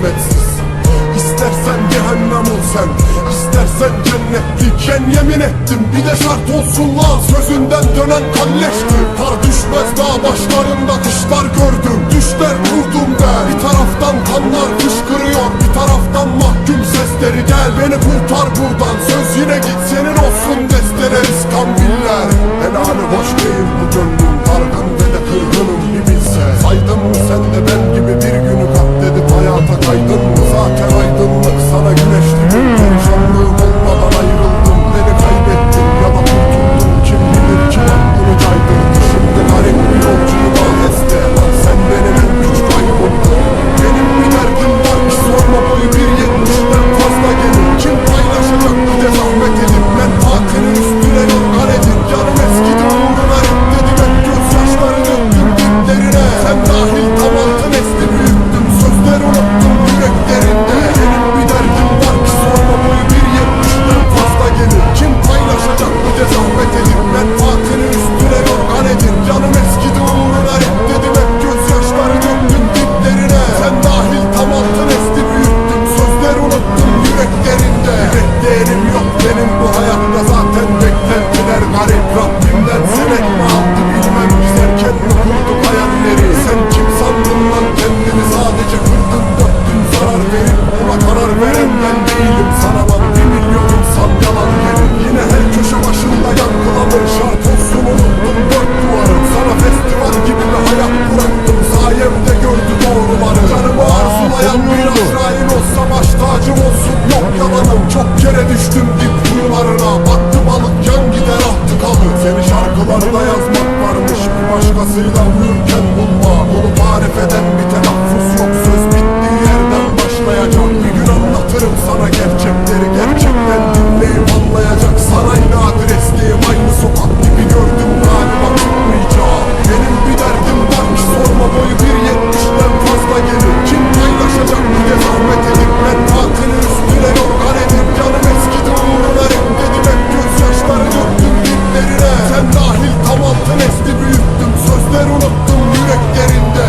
kısmetsiz İstersen cehennem ol sen İstersen cennetliken yemin ettim. Bir de şart olsun lan Sözünden dönen kalleşti. Kar düşmez daha başlarında kışlar gördüm. Düşler kurdum be. Bir taraftan kanlar fışkırıyor Bir taraftan mahkum sesleri. Gel beni kurtar buradan. Çok kere düştüm dip kuyularına Battı balık yan gider ah attı kalı Seni şarkılarda yazmak varmış. Bir başkasıyla uyurken Ben dahil tam altın eski büyüttüm. Sözler unuttum yüreklerinde